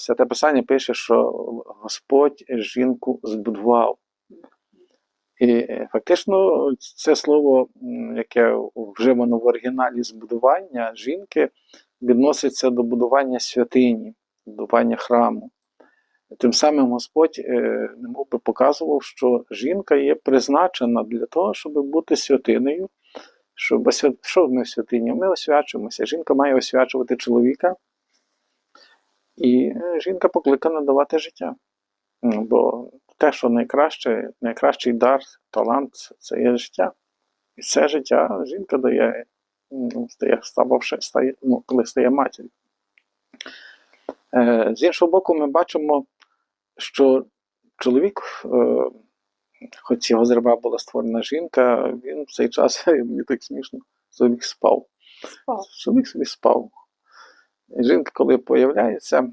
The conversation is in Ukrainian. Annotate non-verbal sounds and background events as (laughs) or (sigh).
Святе Писання пише, що Господь жінку збудував. І е, фактично це слово, яке вживано в оригіналі збудування жінки, відноситься до будування святині, будування храму. Тим самим Господь е, би показував, що жінка є призначена для того, щоб бути святинею. Щоб що ми в святині? Ми освячуємося. Жінка має освячувати чоловіка, і е, жінка покликана давати життя. Ну, Бо те, що найкраще, найкращий дар, талант це є життя. І це життя жінка дає, стає, стававши, стає, ну, коли стає матір'ю. Е, з іншого боку, ми бачимо, що чоловік, е, хоч його з раба була створена жінка, він в цей час, (laughs) мені так смішно, чоловік спав. Спав. Чоловік собі спав. Жінка, коли появляється,